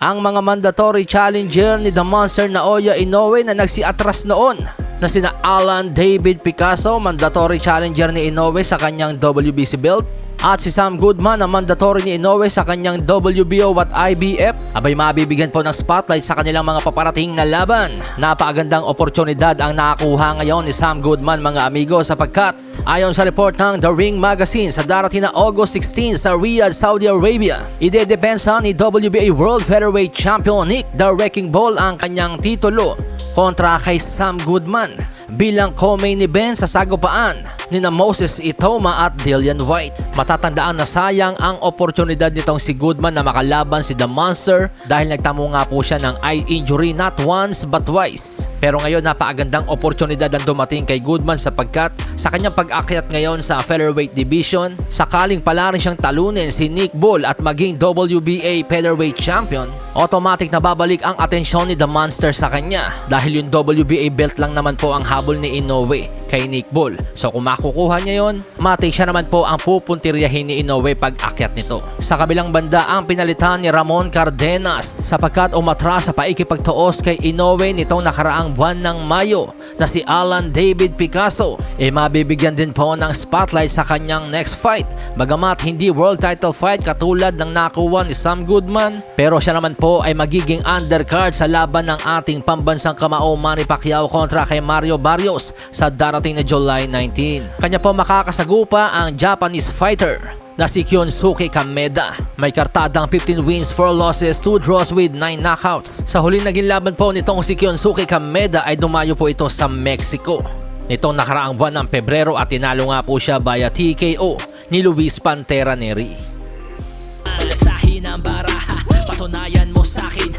ang mga mandatory challenger ni The Monster Naoya Inoue na nagsiatras noon na sina Alan David Picasso, mandatory challenger ni Inoue sa kanyang WBC belt at si Sam Goodman na mandatory ni Inoue sa kanyang WBO at IBF abay mabibigyan po ng spotlight sa kanilang mga paparating na laban. Napakagandang oportunidad ang nakakuha ngayon ni Sam Goodman mga amigo sapagkat ayon sa report ng The Ring Magazine sa darating na August 16 sa Riyadh, Saudi Arabia, idedepensa ni WBA World Featherweight Champion Nick The Wrecking Ball ang kanyang titulo kontra kay Sam Goodman bilang co-main event sa sagupaan ni na Moses Itoma at Dillian White. Matatandaan na sayang ang oportunidad nitong si Goodman na makalaban si The Monster dahil nagtamo nga po siya ng eye injury not once but twice. Pero ngayon napakagandang oportunidad ang dumating kay Goodman sapagkat sa kanyang pag-akyat ngayon sa featherweight division, sakaling pala rin siyang talunin si Nick Bull at maging WBA featherweight champion, automatic na babalik ang atensyon ni The Monster sa kanya dahil yung WBA belt lang naman po ang habol ni Inoue kay Nick Bull. So kung makukuha niya yon, matik siya naman po ang pupuntiryahin ni Inoue pag akyat nito. Sa kabilang banda ang pinalitan ni Ramon Cardenas sapagkat umatras sa paikipagtuos kay Inoue nitong nakaraang buwan ng Mayo na si Alan David Picasso e mabibigyan din po ng spotlight sa kanyang next fight. Bagamat hindi world title fight katulad ng nakuha ni Sam Goodman pero siya naman po ay magiging undercard sa laban ng ating pambansang kamao Manny Pacquiao kontra kay Mario Barrios sa darating na July 19. Kanya po makakasagupa ang Japanese fighter na si Kyonsuke Kameda. May kartadang 15 wins, 4 losses, 2 draws with 9 knockouts. Sa huling naging laban po nitong si Kyonsuke Kameda ay dumayo po ito sa Mexico. Nitong nakaraang buwan ng Pebrero at tinalo nga po siya via TKO ni Luis Pantera Neri. Alasahin ang baraha, patunayan mo sa akin